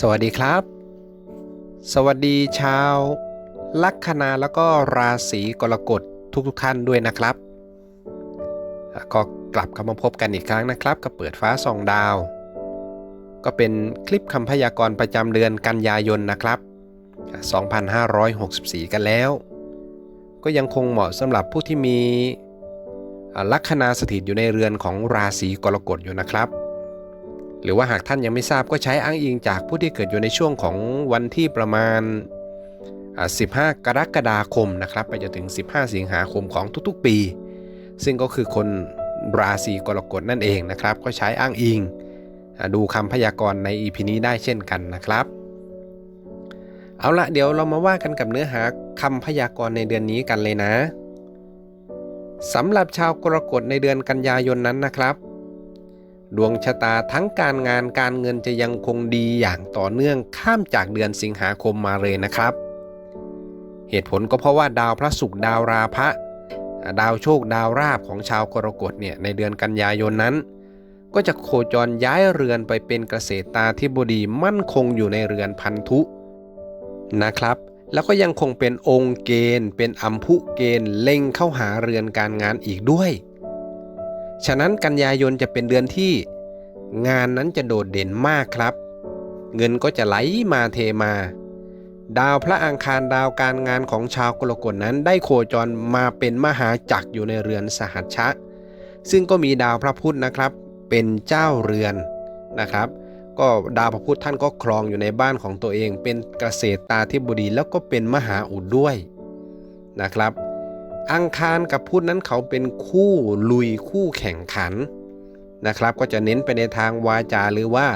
สวัสดีครับ สวัสดีชาว ลัคนาแล้วก็ราศีกรกฎทุกๆท่านด้วยนะครับ ก็กลับเข้ามาพบกันอีกครั้งนะครับ กับเปิดฟ้าส่องดาว ก็เป็นคลิปคำพยากรณ์ประจำเดือนกันยายนนะครับอะ2564 กันแล้ว ก็ยังคงเหมาะสำหรับผู้ที่มีลัคนาสถิตอยู่ในเรือนของราศีกรกฎอยู่นะครับ หรือว่าหากท่านยังไม่ทราบก็ใช้อ้างอิงจากผู้ที่เกิดอยู่ในช่วงของวันที่ประมาณ 15 กรกฎาคมนะครับไปจนถึง 15 สิงหาคมของทุกๆปี ซึ่งก็คือคนราศีกรกฎนั่นเองนะครับ ก็ใช้อ้างอิง ดูคำพยากรณ์ใน EP นี้ได้เช่นกันนะครับ เอาละเดี๋ยวเรามาว่ากันกับเนื้อหาคำพยากรณ์ในเดือนนี้กันเลยนะสำหรับชาวกรกฎในเดือนกันยายนนั้นนะครับ ดวงชะตาทั้งการงานการเงินจะยังคงดีอย่างต่อเนื่องข้ามจากเดือนสิงหาคมมาเลยนะครับ เหตุผลก็เพราะว่าดาวพระศุกร์ดาวราพะ ดาวโชคดาวราบของชาวกรกฎเนี่ยในเดือนกันยายนนั้น ก็จะโคจรย้ายเรือนไปเป็นเกษตราธิบดีมั่นคงอยู่ในเรือนพันธุนะครับ แล้วก็ยังคงเป็นองค์เกณฑ์ เป็นอัมพุเกณฑ์เล็งเข้าหาเรือนการงานอีกด้วย ฉะนั้นกันยายนจะเป็นเดือนที่งานนั้นจะโดดเด่นมากครับ เงินก็จะไหลมาเทมา ดาวพระอังคารดาวการงานของชาวกรกฎนั้นได้โคจรมาเป็นมหาจักรอยู่ในเรือนสหัชชะ ซึ่งก็มีดาวพระพุธนะครับ เป็นเจ้าเรือนนะครับ ก็ดาวพระพุธท่านก็ครองอยู่ในบ้านของตัวเอง เป็นเกษตรตาธิบดีแล้วก็เป็นมหาอุดด้วยนะครับ อังคารกับพุธนั้นเขาเป็นคู่ลุยคู่แข่งขันนะครับ ก็จะเน้นไปในทางวาจาหรือว่า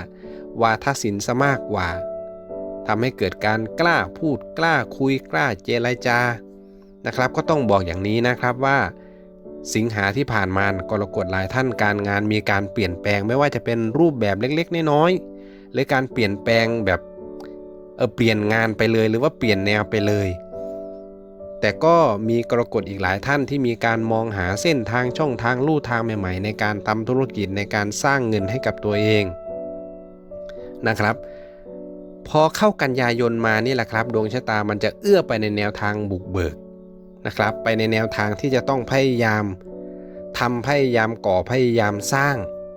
วาทศิลป์ซะมากกว่าทำให้เกิดการกล้าพูดกล้าคุยกล้าเจรจานะครับ ก็ต้องบอกอย่างนี้นะครับว่าสิงหาที่ผ่านมากรกฎหลายท่านการงานมีการเปลี่ยนแปลงไม่ว่าจะเป็นรูปแบบเล็กๆน้อยๆหรือการเปลี่ยนแปลงแบบเออเปลี่ยนงานไปเลยหรือว่าเปลี่ยนแนวไปเลย แต่ก็มีกรกฎอีกหลายท่านที่มีการมองหาเส้นทางช่องทางลู่ทางใหม่ ๆ ในการทำธุรกิจในการสร้างเงินให้กับตัวเองนะครับ พอเข้ากันยายนมานี่แหละครับ ดวงชะตามันจะเอื้อไปในแนวทางบุกเบิกนะครับ ไปในแนวทางที่จะต้องพยายามทำพยายามก่อพยายามสร้าง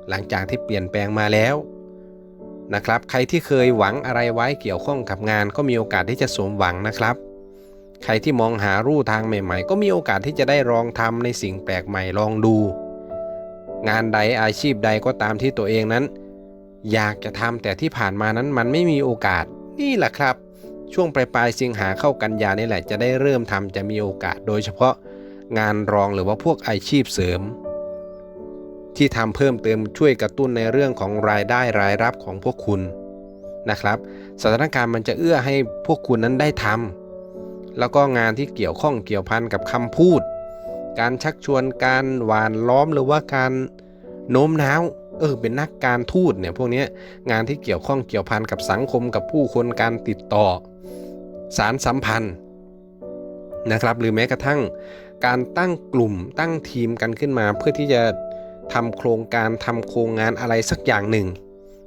หลังจากที่เปลี่ยนแปลงมาแล้วนะครับ ใครที่เคยหวังอะไรไว้เกี่ยวข้องกับงานก็มีโอกาสที่จะสมหวังนะครับ ใครที่มองหารูทางใหม่ ๆ ก็มีโอกาสที่จะได้ลองทำในสิ่งแปลกใหม่ลองดู งานใดอาชีพใดก็ตามที่ตัวเองนั้น อยากจะทำแต่ที่ผ่านมานั้นมันไม่มีโอกาสนี่แหละครับ ช่วงปลายปลายสิงหาเข้ากันยานี่แหละจะได้เริ่มทำจะมีโอกาสโดยเฉพาะงานรองหรือว่าพวกอาชีพเสริม ที่ทำเพิ่มเติมช่วยกระตุ้นในเรื่องของรายได้รายรับของพวกคุณนะครับ สถานการณ์มันจะเอื้อให้พวกคุณนั้นได้ทำ แล้วก็งานที่เกี่ยวข้องเกี่ยวพันกับคำพูด การชักชวนการหวานล้อมหรือว่าการโน้มน้าวเออเป็นนักการทูตเนี่ยพวกนี้งานที่เกี่ยวข้องเกี่ยวพันกับสังคมกับผู้คนการติดต่อ สารสัมพันธ์นะครับ หรือแม้กระทั่งการตั้งกลุ่มตั้งทีมกันขึ้นมา เพื่อที่จะทำโครงการทำโครงงานอะไรสักอย่างหนึ่ง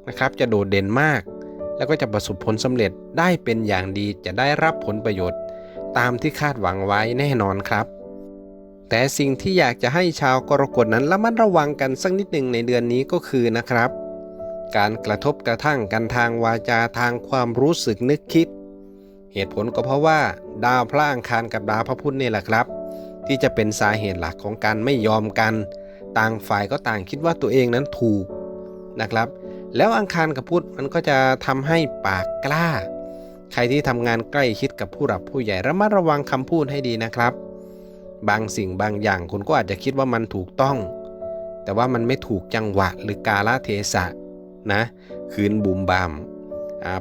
นะครับ จะโดดเด่นมาก แล้วก็จะประสบผลสำเร็จได้เป็นอย่างดีจะได้รับผลประโยชน์ ตามที่คาดหวังไว้แน่นอนครับ แต่สิ่งที่อยากจะให้ชาวกรกฎนั้นระมัดระวังกันสักนิดหนึ่งในเดือนนี้ก็คือนะครับ การกระทบกระทั่งกันทางวาจาทางความรู้สึกนึกคิด เหตุผลก็เพราะว่า ดาวพระอังคารกับดาวพระพุธนี่แหละครับ ที่จะเป็นสาเหตุหลักของการไม่ยอมกัน ต่างฝ่ายก็ต่างคิดว่าตัวเองนั้นถูกนะครับ แล้วอังคารกับพุธมันก็จะทำให้ปากกล้า ใครที่ทำงานใกล้ชิดกับผู้หลักผู้ใหญ่ระมัดระวังคำพูดให้ดีนะครับ บางสิ่งบางอย่างคุณก็อาจจะคิดว่ามันถูกต้อง แต่ว่ามันไม่ถูกจังหวะหรือกาลเทศะนะคืนบุมบาม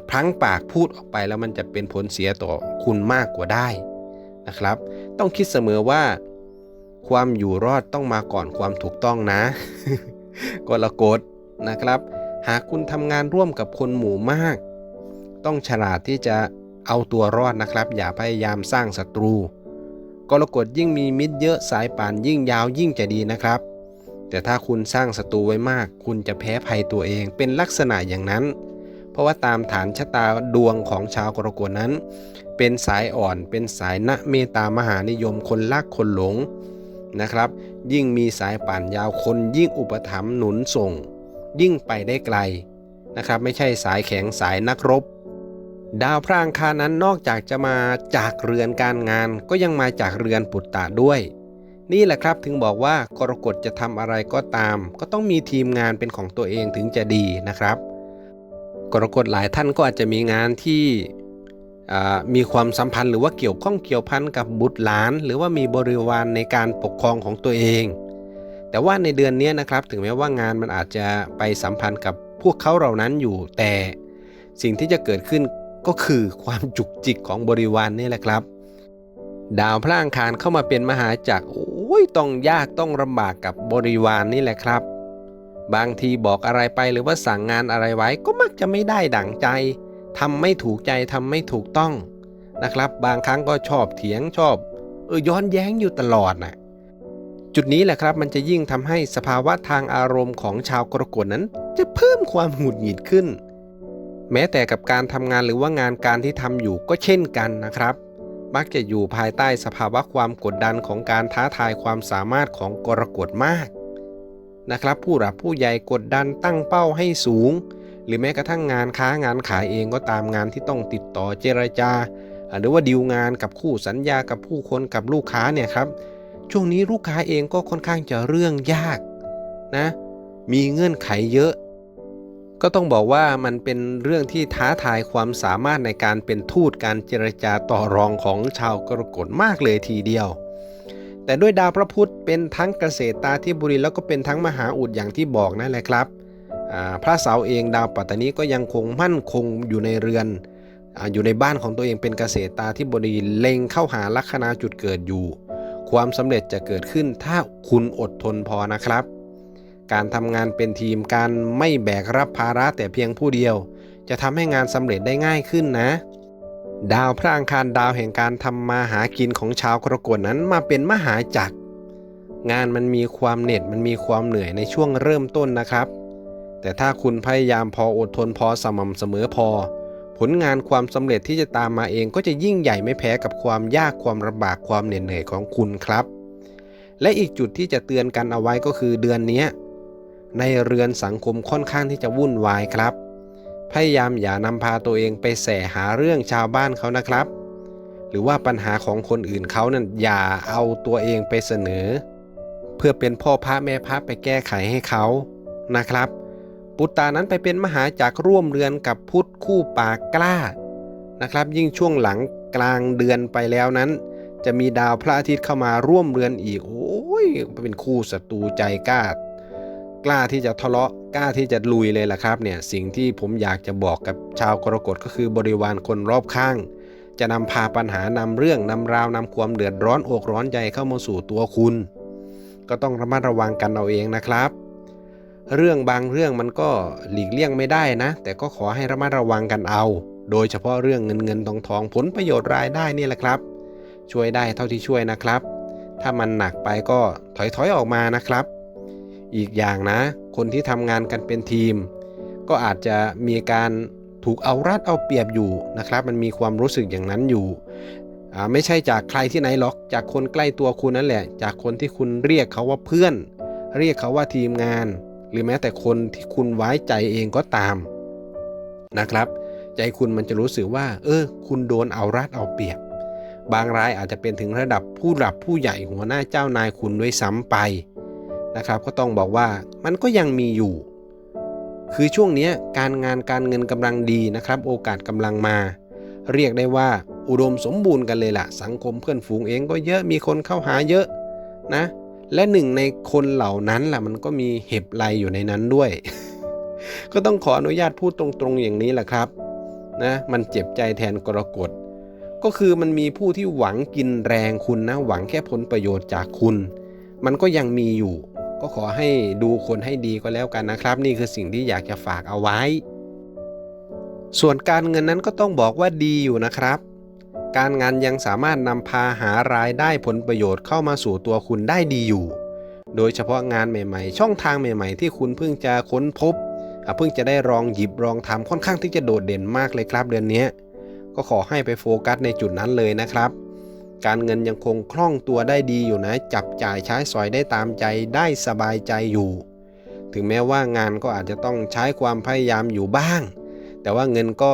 พลั้งปากพูดออกไปแล้วมันจะเป็นผลเสียต่อคุณมากกว่าได้นะครับ ต้องคิดเสมอว่า ความอยู่รอดต้องมาก่อนความถูกต้องนะกรกฎนะครับ หากคุณทำงานร่วมกับคนหมู่มาก ต้องฉลาดที่จะเอาตัวรอดนะครับ อย่าพยายามสร้างศัตรู กรกฎยิ่งมีมิตรเยอะสายป่านยิ่งยาวยิ่งจะดีนะครับ แต่ถ้าคุณสร้างศัตรูไว้มาก คุณจะแพ้ภัยตัวเองเป็นลักษณะอย่างนั้น เพราะว่าตามฐานชะตาดวงของชาวกรกฎนั้น เป็นสายอ่อนเป็นสายณเมตตามหานิยมคนรักคนหลงนะครับ ยิ่งมีสายป่านยาวคนยิ่งอุปถัมภ์หนุนส่ง ยิ่งไปได้ไกลนะครับ ไม่ใช่สายแข็งสายนักรบ ดาวพระอังคารนั้นนอกจากจะมาจากเรือนการงาน ก็ยังมาจากเรือนปุตตะด้วย นี่แหละครับถึงบอกว่ากรกฎจะทำอะไรก็ตาม ก็ต้องมีทีมงานเป็นของตัวเองถึงจะดีนะครับ กรกฎหลายท่านก็อาจจะมีงานที่มีความสัมพันธ์หรือว่าเกี่ยวข้องเกี่ยวพันกับบุตรหลาน หรือว่ามีบริวารในการปกครองของตัวเอง แต่ว่าในเดือนนี้นะครับถึงแม้ว่างานมันอาจจะไปสัมพันธ์กับพวกเขาเหล่านั้นอยู่แต่สิ่งที่จะเกิดขึ้น ก็คือความจุกจิกของบริวารนนี่แหละครับ ดาวพระอังคารเข้ามาเป็นมหาจักรโอ้ยต้องยากต้องลำบากกับบริวารนนี่แหละครับ บางทีบอกอะไรไปหรือว่าสั่งงานอะไรไว้ก็มักจะไม่ได้ดั่งใจทำไม่ถูกใจทำไม่ถูกต้องนะครับ บางครั้งก็ชอบเถียงชอบเออย้อนแย้งอยู่ตลอดน่ะจุดนี้แหละครับมันจะยิ่งทำให้สภาวะทางอารมณ์ของชาวกรกฎนั้น จะเพิ่มความหงุดหงิดขึ้น แม้แต่กับการทำงานหรือว่างานการที่ทำอยู่ก็เช่นกันนะครับ มักจะอยู่ภายใต้สภาวะความกดดันของการท้าทายความสามารถของกรกฎมากนะครับ ผู้หลักผู้ใหญ่กดดันตั้งเป้าให้สูง หรือแม้กระทั่งงานค้างานขายเองก็ตามงานที่ต้องติดต่อเจรจา หรือว่าดีลงานกับคู่สัญญากับผู้คนกับลูกค้าเนี่ยครับ ช่วงนี้ลูกค้าเองก็ค่อนข้างจะเรื่องยากนะมีเงื่อนไขเยอะ ก็ต้องบอกว่ามันเป็นเรื่องที่ท้าทายความสามารถในการเป็นทูตการเจรจาต่อรองของชาวกรกฎมากเลยทีเดียว แต่ด้วยดาวพระพุธเป็นทั้งเกษตรตาที่บุรีแล้วก็เป็นทั้งมหาอุดอย่างที่บอกนั่นแหละครับพระเสาร์เองดาวปัตตานีก็ยังคงมั่นคงอยู่ในเรือนออยู่ในบ้านของตัวเองเป็นเกษตรตาที่บุรีเล็งเข้าหาลัคนาจุดเกิดอยู่ ความสำเร็จจะเกิดขึ้นถ้าคุณอดทนพอนะครับ การทำงานเป็นทีมการไม่แบกรับภาระแต่เพียงผู้เดียว จะทำให้งานสำเร็จได้ง่ายขึ้นนะ ดาวพระอังคารดาวแห่งการทำมาหากินของชาวกรกฎนั้นมาเป็นมหาจักรงานมันมีความเหน็ดมันมีความเหนื่อยในช่วงเริ่มต้นนะครับ แต่ถ้าคุณพยายามพออดทนพอสม่ำเสมอพอ ผลงานความสำเร็จที่จะตามมาเองก็จะยิ่งใหญ่ไม่แพ้กับความยากความลำบากความเหน็ดเหนื่อยของคุณครับ และอีกจุดที่จะเตือนกันเอาไว้ก็คือเดือนนี้ ในเรือนสังคมค่อนข้างที่จะวุ่นวายครับ พยายามอย่านำพาตัวเองไปแสหาเรื่องชาวบ้านเขานะครับ หรือว่าปัญหาของคนอื่นเขานั่นอย่าเอาตัวเองไปเสนอ เพื่อเป็นพ่อพระแม่พระไปแก้ไขให้เขานะครับ ปุตตานั้นไปเป็นมหาจักรร่วมเรือนกับพุทธคู่ปากล้านะครับ ยิ่งช่วงหลังกลางเดือนไปแล้วนั้น จะมีดาวพระอาทิตย์เข้ามาร่วมเรือนอีกโอ้ยเป็นคู่ศัตรูใจกล้า กล้าที่จะทะเลาะกล้าที่จะลุยเลยล่ะครับเนี่ยสิ่งที่ผมอยากจะบอกกับชาวกรกฎก็คือบริวารคนรอบข้าง จะนำพาปัญหานำเรื่องนำราวนำความเดือดร้อนอกร้อนใจเข้ามาสู่ตัวคุณ ก็ต้องระมัดระวังกันเอาเองนะครับ เรื่องบางเรื่องมันก็หลีกเลี่ยงไม่ได้นะ แต่ก็ขอให้ระมัดระวังกันเอา โดยเฉพาะเรื่องเงินเงินทองทองผลประโยชน์รายได้นี่แหละครับ ช่วยได้เท่าที่ช่วยนะครับ ถ้ามันหนักไปก็ถอยถอยๆออกมานะครับ อีกอย่างนะ คนที่ทำงานกันเป็นทีม ก็อาจจะมีการถูกเอารัดเอาเปรียบอยู่นะครับ มันมีความรู้สึกอย่างนั้นอยู่ไม่ใช่จากใครที่ไหนหรอก จากคนใกล้ตัวคุณนั่นแหละ จากคนที่คุณเรียกเขาว่าเพื่อน เรียกเขาว่าทีมงาน หรือแม้แต่คนที่คุณไว้ใจเองก็ตามนะครับ ใจคุณมันจะรู้สึกว่า เออ คุณโดนเอารัดเอาเปรียบ บางรายอาจจะเป็นถึงระดับผู้หลับผู้ใหญ่หัวหน้าเจ้านายคุณด้วยซ้ำไป นะครับ ก็ต้องบอกว่ามันก็ยังมีอยู่ คือช่วงนี้การงานการเงินกำลังดีนะครับ โอกาสกำลังมา เรียกได้ว่าอุดมสมบูรณ์กันเลยล่ะ สังคมเพื่อนฝูงเองก็เยอะมีคนเข้าหาเยอะนะ และหนึ่งในคนเหล่านั้นล่ะมันก็มีเห็บไลอยู่ในนั้นด้วย ก็ต้องขออนุญาตพูดตรงๆอย่างนี้แหละครับนะมันเจ็บใจแทนกรกฎก็คือมันมีผู้ที่หวังกินแรงคุณนะ หวังแค่ผลประโยชน์จากคุณ มันก็ยังมีอยู่ ก็ขอให้ดูคนให้ดีก็แล้วกันนะครับ นี่คือสิ่งที่อยากจะฝากเอาไว้ ส่วนการเงินนั้นก็ต้องบอกว่าดีอยู่นะครับ การงานยังสามารถนำพาหารายได้ผลประโยชน์เข้ามาสู่ตัวคุณได้ดีอยู่ โดยเฉพาะงานใหม่ๆ ช่องทางใหม่ ๆ ที่คุณเพิ่งจะค้นพบเพิ่งจะได้ลองหยิบลองทำค่อนข้างที่จะโดดเด่นมากเลยครับเดือนนี้ก็ขอให้ไปโฟกัสในจุดนั้นเลยนะครับ การเงินยังคงคล่องตัวได้ดีอยู่นะ จับจ่ายใช้สอยได้ตามใจได้สบายใจอยู่ ถึงแม้ว่างานก็อาจจะต้องใช้ความพยายามอยู่บ้าง แต่ว่าเงินก็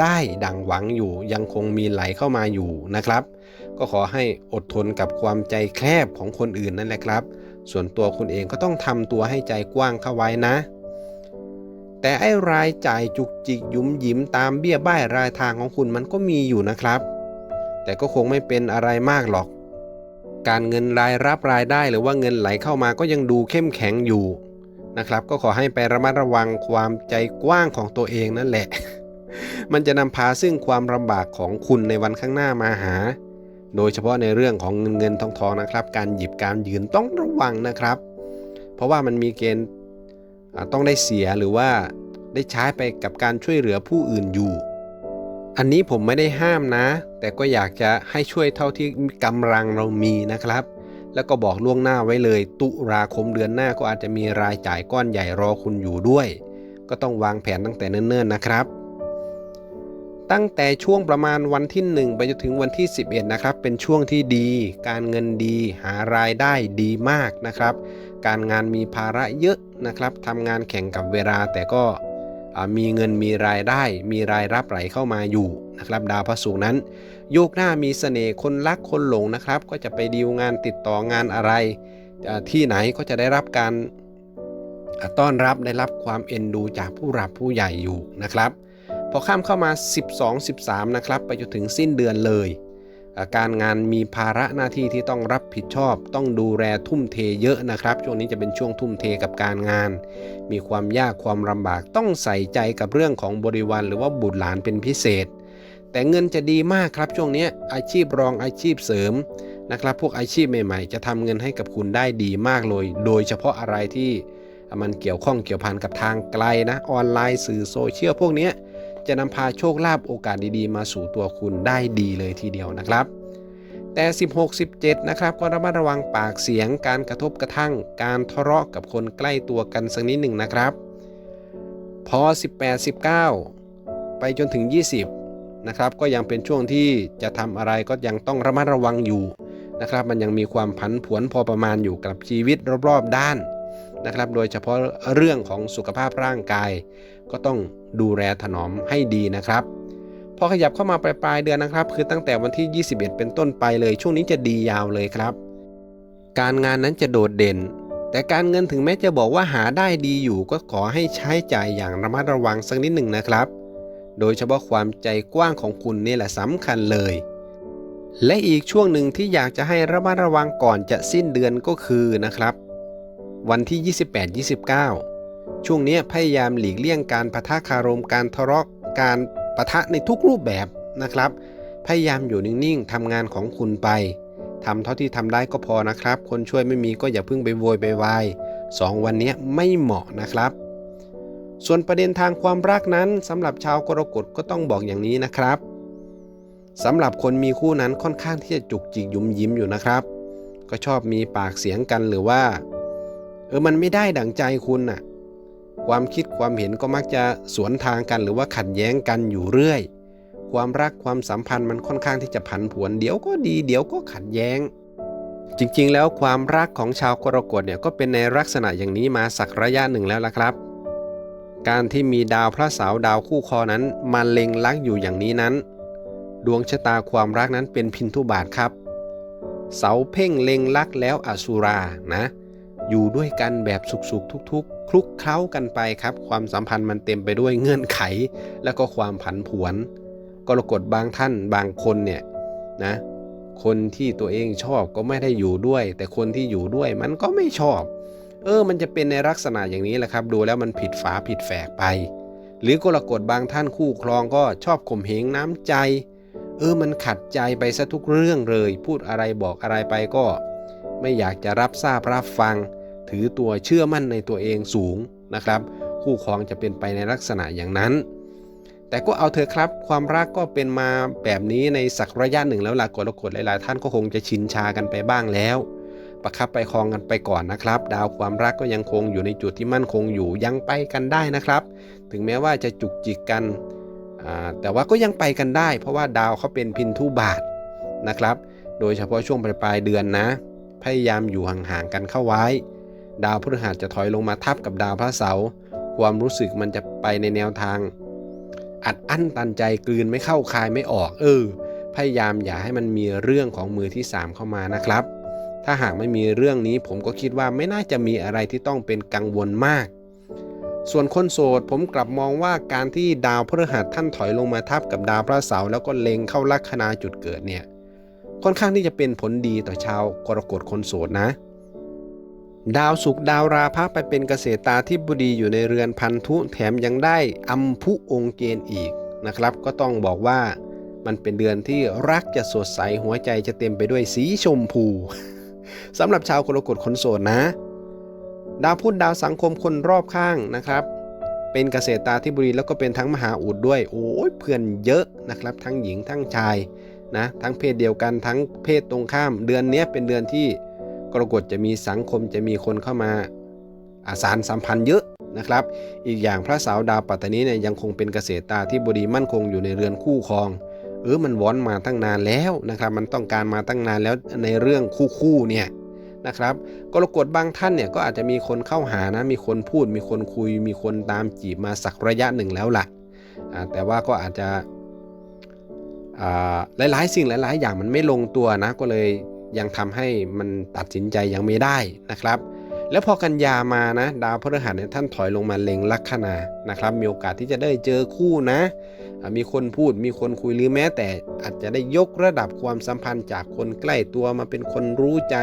ได้ดังหวังอยู่ ยังคงมีไหลเข้ามาอยู่นะครับ ก็ขอให้อดทนกับความใจแคบของคนอื่นนั่นแหละครับ ส่วนตัวคุณเองก็ต้องทำตัวให้ใจกว้างเข้าไว้นะ แต่ไอ้รายจ่ายจุกจิกยุ้มยิ้มตามเบี้ยบ้ายรายทางของคุณมันก็มีอยู่นะครับ แต่ก็คงไม่เป็นอะไรมากหรอก การเงินรายรับรายได้หรือว่าเงินไหลเข้ามาก็ยังดูเข้มแข็งอยู่นะครับ ก็ขอให้ไประมัดระวังความใจกว้างของตัวเองนั่นแหละ มันจะนำพาซึ่งความลำบากของคุณในวันข้างหน้ามาหา โดยเฉพาะในเรื่องของเงินเงินทองทองนะครับ การหยิบการยืนต้องระวังนะครับ เพราะว่ามันมีเกณฑ์ต้องได้เสียหรือว่าได้ใช้ไปกับการช่วยเหลือผู้อื่นอยู่ อันนี้ผมไม่ได้ห้ามนะ แต่ก็อยากจะให้ช่วยเท่าที่กำลังเรามีนะครับ แล้วก็บอกล่วงหน้าไว้เลย ตุลาคมเดือนหน้าก็อาจจะมีรายจ่ายก้อนใหญ่รอคุณอยู่ด้วย ก็ต้องวางแผนตั้งแต่เนิ่นๆนะครับ ตั้งแต่ช่วงประมาณวันที่ 1 ไปจนถึงวันที่ 11 นะครับ เป็นช่วงที่ดี การเงินดีหารายได้ดีมากนะครับ การงานมีภาระเยอะนะครับทำงานแข่งกับเวลาแต่ก็ มีเงินมีรายได้ มีรายรับไหลเข้ามาอยู่นะครับ ดาวพระศุกร์นั้น โยกหน้ามีเสน่ห์คนรักคนหลงนะครับ ก็จะไปดีลงานติดต่องานอะไร ที่ไหนก็จะได้รับการต้อนรับได้รับความเอ็นดูจากผู้รับผู้ใหญ่อยู่นะครับ พอข้ามเข้ามา 12 13 นะครับ ไปจนถึงสิ้นเดือนเลย การงานมีภาระหน้าที่ที่ต้องรับผิดชอบ ต้องดูแลทุ่มเทเยอะนะครับ ช่วงนี้จะเป็นช่วงทุ่มเทกับการงาน มีความยากความลำบากต้องใส่ใจกับเรื่องของบริวารหรือว่าบุตรหลานเป็นพิเศษ แต่เงินจะดีมากครับช่วงนี้อาชีพรองอาชีพเสริมนะครับ พวกอาชีพใหม่ๆ จะทำเงินให้กับคุณได้ดีมากเลย โดยเฉพาะอะไรที่มันเกี่ยวข้องเกี่ยวพันกับทางไกลนะออนไลน์สื่อโซเชียลพวกนี้ จะนำพาโชคลาภโอกาสดีๆ มาสู่ตัวคุณได้ดีเลยทีเดียวนะครับ แต่ 16 17 นะครับ ก็ระมัดระวังปากเสียง การกระทบกระทั่ง การทะเลาะกับคนใกล้ตัวกันสักนิดหนึ่งนะครับ พอ 18 19 ไปจนถึง 20 นะครับ ก็ยังเป็นช่วงที่จะทำอะไรก็ยังต้องระมัดระวังอยู่นะครับ มันยังมีความผันผวนพอประมาณอยู่กับชีวิตรอบๆด้านนะครับ โดยเฉพาะเรื่องของสุขภาพร่างกาย ก็ต้องดูแลถนอมให้ดีนะครับ พอขยับเข้ามาปลายปลายเดือนนะครับ คือตั้งแต่วันที่ 21 เป็นต้นไปเลย ช่วงนี้จะดียาวเลยครับ การงานนั้นจะโดดเด่น แต่การเงินถึงแม้จะบอกว่าหาได้ดีอยู่ก็ขอให้ใช้จ่ายอย่างระมัดระวังสักนิดหนึ่งนะครับ โดยเฉพาะความใจกว้างของคุณนี่แหละสำคัญเลยและอีกช่วงหนึ่งที่อยากจะให้ระมัดระวังก่อนจะสิ้นเดือนก็คือนะครับ วันที่ 28-29 ช่วงนี้พยายามหลีกเลี่ยงการประทะคารมการทะเลาะการประทะในทุกรูปแบบนะครับ พยายามอยู่นิ่งๆทำงานของคุณไปทำเท่าที่ทำได้ก็พอนะครับ คนช่วยไม่มีก็อย่าเพิ่งไปโวยไปวายสองวันนี้ไม่เหมาะนะครับ ส่วนประเด็นทางความรักนั้นสำหรับชาวกรกฎก็ต้องบอกอย่างนี้นะครับสำหรับคนมีคู่นั้นค่อนข้างที่จะจุกจิกยุมยิ้มอยู่นะครับ ก็ชอบมีปากเสียงกันหรือว่า เออมันไม่ได้ดั่งใจคุณน่ะ ความคิดความเห็นก็มักจะสวนทางกันหรือว่าขัดแย้งกันอยู่เรื่อย ความรักความสัมพันธ์มันค่อนข้างที่จะผันผวน เดี๋ยวก็ดี เดี๋ยวก็ขัดแย้ง จริงๆ แล้วความรักของชาวกรกฎเนี่ยก็เป็นในลักษณะอย่างนี้มาสักระยะหนึ่งแล้วละครับ การที่มีดาวพระเสาร์ดาวคู่คอนั้นมาเล็งลักอยู่อย่างนี้นั้น ดวงชะตาความรักนั้นเป็นพินทุบาทครับ เสาเพ่งเล็งลักแล้วอสุรานะ อยู่ด้วยกันแบบสุขๆทุกๆ คลุกเคล้ากันไปครับ ความสัมพันธ์มันเต็มไปด้วยเงื่อนไข แล้วก็ความผันผวน กรกฎบางท่านบางคนเนี่ยนะคนที่ตัวเองชอบก็ไม่ได้อยู่ด้วย แต่คนที่อยู่ด้วยมันก็ไม่ชอบ เออ มันจะเป็นในลักษณะอย่างนี้แหละครับ ดูแล้วมันผิดฝาผิดแฝกไป หรือกรกฎบางท่านคู่ครองก็ชอบข่มเหงน้ำใจ เออ มันขัดใจไปซะทุกเรื่องเลย พูดอะไรบอกอะไรไปก็ ไม่อยากจะรับทราบรับฟัง ถือตัวเชื่อมั่นในตัวเองสูงนะครับ คู่ครองจะเป็นไปในลักษณะอย่างนั้น แต่ก็เอาเถอะครับ ความรักก็เป็นมาแบบนี้ในสักระยะหนึ่งแล้วล่ะกรกฎหลายๆ ท่านก็คงจะชินชากันไปบ้างแล้ว ประคับไปคองกันไปก่อนนะครับ ดาวความรักก็ยังคงอยู่ในจุดที่มั่นคงอยู่ยังไปกันได้นะครับ ถึงแม้ว่าจะจุกจิกกันแต่ว่าก็ยังไปกันได้ เพราะว่าดาวเขาเป็นพินทุบาทนะครับ โดยเฉพาะช่วงปลายปลายเดือนนะ พยายามอยู่ห่างๆกันเข้าไว้ ดาวพฤหัสจะถอยลงมาทับกับดาวพระเสาร์ความรู้สึกมันจะไปในแนวทาง อัดอั้นตันใจกลืนไม่เข้าคายไม่ออก เออ พยายามอย่าให้มันมีเรื่องของมือที่ 3 เข้ามานะครับ ถ้าหากไม่มีเรื่องนี้ผมก็คิดว่าไม่น่าจะมีอะไรที่ต้องเป็นกังวลมาก ส่วนคนโสดผมกลับมองว่าการที่ดาวพฤหัสท่านถอยลงมาทับกับดาวพระเสาร์แล้วก็เล็งเข้าลัคนาจุดเกิดเนี่ยค่อนข้างที่จะเป็นผลดีต่อชาวกรกฎคนโสดนะ ดาวศุกดาวราพะไปเป็นเกษตราธิบดีอยู่ในเรือนพันธุแถมยังได้อัมพุองค์เกณฑ์อีกนะครับ ก็ต้องบอกว่ามันเป็นเดือนที่รักจะสดใสหัวใจจะเต็มไปด้วยสีชมพูสำหรับชาวกรกฎคนโสดนะ ดาวพุธดาวสังคมคนรอบข้างนะครับ เป็นเกษตราธิบดีแล้วก็เป็นทั้งมหาอุดด้วยโอ้ยเพื่อนเยอะนะครับ ทั้งหญิงทั้งชายนะทั้งเพศเดียวกันทั้งเพศตรงข้าม เดือนนี้เป็นเดือนที่ กรกฎจะมีสังคมจะมีคนเข้ามาอาสารสัมพันธ์เยอะนะครับ อีกอย่างพระสาร์ดาวปัตตานีเนี่ยยังคงเป็นเกษตราธิบดีมั่นคงอยู่ในเรือนคู่ครองเออมันวอนมาตั้งนานแล้วนะครับ มันต้องการมาตั้งนานแล้วในเรื่องคู่คู่เนี่ยนะครับกรกฎบางท่านเนี่ยก็อาจจะมีคนเข้าหานะ มีคนพูด มีคนคุย มีคนตามจีบมาสักระยะหนึ่งแล้วล่ะอ่าแต่ว่าก็อาจจะหลายๆ สิ่งหลาย ๆ อย่างมันไม่ลงตัวนะก็เลย ยังทำให้มันตัดสินใจยังไม่ได้นะครับ แล้วพอกันยามานะ ดาวพฤหัสเนี่ยท่านถอยลงมาเล็งลัคนานะครับ มีโอกาสที่จะได้เจอคู่นะ มีคนพูดมีคนคุยหรือแม้ แต่อาจจะได้ยกระดับความสัมพันธ์จากคนใกล้ตัวมาเป็นคนรู้ใจ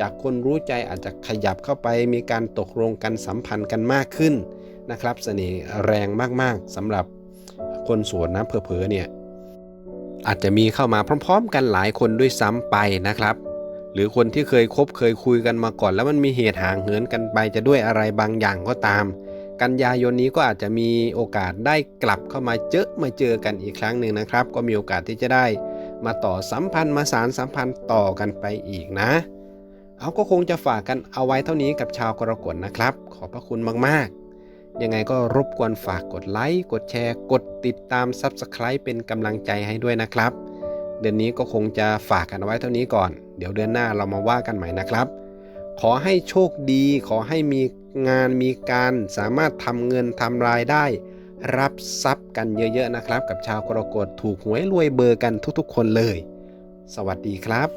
จากคนรู้ใจอาจจะขยับเข้าไป มีการตกลงกันสัมพันธ์กันมากขึ้นนะครับ เสน่ห์แรงมากๆสำหรับคนโสวนนะเผลอๆเนี่ย อาจจะมีเข้ามาพร้อม ๆ กันหลายคนด้วยซ้ำไปนะครับ หรือคนที่เคยคบเคยคุยกันมาก่อน แล้วมันมีเหตุห่างเหินกันไปจะด้วยอะไรบางอย่างก็ตาม กันยายนนี้ก็อาจจะมีโอกาสได้กลับเข้ามาเจอมาเจอกันอีกครั้งหนึ่งนะครับ ก็มีโอกาสที่จะได้มาต่อสัมพันธ์มาสารสัมพันธ์ต่อกันไปอีกนะเอาก็คงจะฝากกันเอาไว้เท่านี้กับชาวกรกฎนะครับ ขอบพระคุณมากๆ ยังไงก็รบกวนฝากกดไลค์ กดแชร์ กดติดตาม Subscribe เป็นกำลังใจให้ด้วยนะครับ เดือนนี้ก็คงจะฝากกันไว้เท่านี้ก่อน เดี๋ยวเดือนหน้าเรามาว่ากันใหม่นะครับ ขอให้โชคดี ขอให้มีงานมีการสามารถทำเงินทำรายได้ รับทรัพย์กันเยอะๆนะครับ กับชาวกรกฎถูกหวยรวยเบอร์กันทุกๆ คนเลย สวัสดีครับ